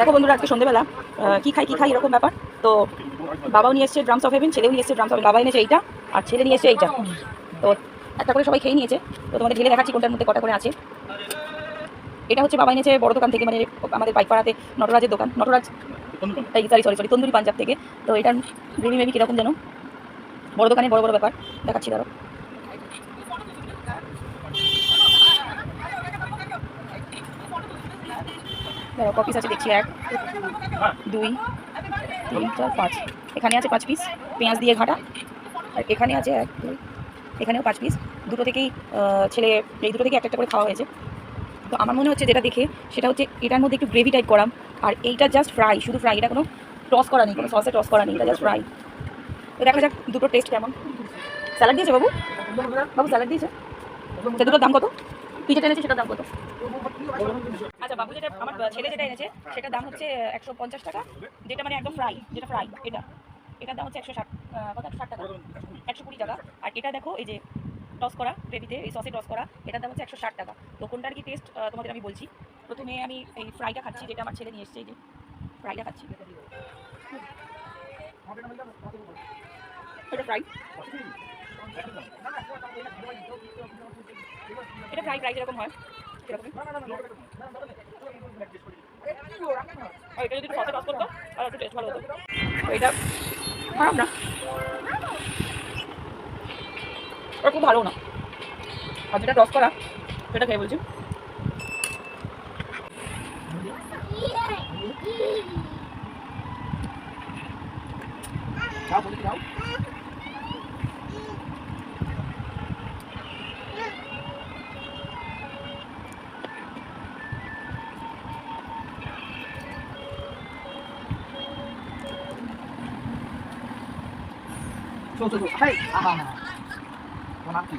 দেখো বন্ধুরা, আজকে সন্ধ্যেবেলা কী খাই, কি খাই, এরকম ব্যাপার। তো বাবাও নিয়ে এসছে ড্রামস অফ হেভেন ছেলেও নিয়ে এসছে ড্রামস অফ বাবা এনেছে এইটা, আর ছেলে নিয়ে এসছে এইটা। তো একটা করে সবাই খেয়ে নিয়েছে। তো তোমাদের ঢেলে দেখাচ্ছি কোনটার মধ্যে কটা করে আছে। এটা হচ্ছে বাবা এনেছে বড় দোকান থেকে মানে আমাদের পাইকপাড়াতে নটরাজের দোকান। নটরাজ এই sorry sorry sorry tandoori Punjab থেকে। তো এটার গ্রেভি মেবি কীরকম যেন? বড় দোকানে বড় বড় ব্যাপার। দেখাচ্ছি ধরো দেখো কপিস আছে, দেখছি এক, দুই, তিন, চার, পাঁচ। এখানে আছে পাঁচ পিস পেঁয়াজ দিয়ে ঘাটা। আর এখানে আছে এক, দুই, এখানেও পাঁচ পিস দুটো থেকেই ছেলে, এই দুটো থেকে একটা একটা করে খাওয়া হয়েছে। তো আমার মনে হচ্ছে যেটা দেখে, সেটা হচ্ছে এটার মধ্যে একটু গ্রেভি টাইপ করাম। আর এইটা জাস্ট ফ্রাই শুধু ফ্রাই এটা কোনো টস করা নেই, কোনো সসে টস করা নেই, এটা জাস্ট ফ্রাই তো দেখা যাক দুটো টেস্ট কেমন। স্যালাড দিয়েছে বাবু? বাবু স্যালাড দিয়েছে? দুটোর দাম কত? তুই যেটা সেটার দাম কত? আচ্ছা বাবু যেটা আমার ছেলে যেটা এনেছে, সেটার দাম হচ্ছে একশো পঞ্চাশ টাকা, যেটা মানে একদম ফ্রাই যেটা ফ্রাই এটা। এটার দাম হচ্ছে একশো ষাট কত? ষাট টাকা। একশো কুড়ি টাকা। আর এটা দেখো, এই যে টস করা গ্রেভিতে এই সসে টস করা, এটার দাম হচ্ছে একশো ষাট টাকা। তো কোনটার কি টেস্ট তোমাদের আমি বলছি। প্রথমে আমি এই ফ্রাইটা খাচ্ছি, যেটা আমার ছেলে নিয়ে এসছে, এই যে ফ্রাইটা খাচ্ছি। এটা ফ্রাই ফ্রাই প্রায় যেরকম হয় সেরকমই আর আর একটু ভালো হতো এটা খারাপ ওটা খুব ভালো না আর যেটা টস করা সেটা খেয়ে বলছি যাও চল চল হাই আহা কোন নাম কি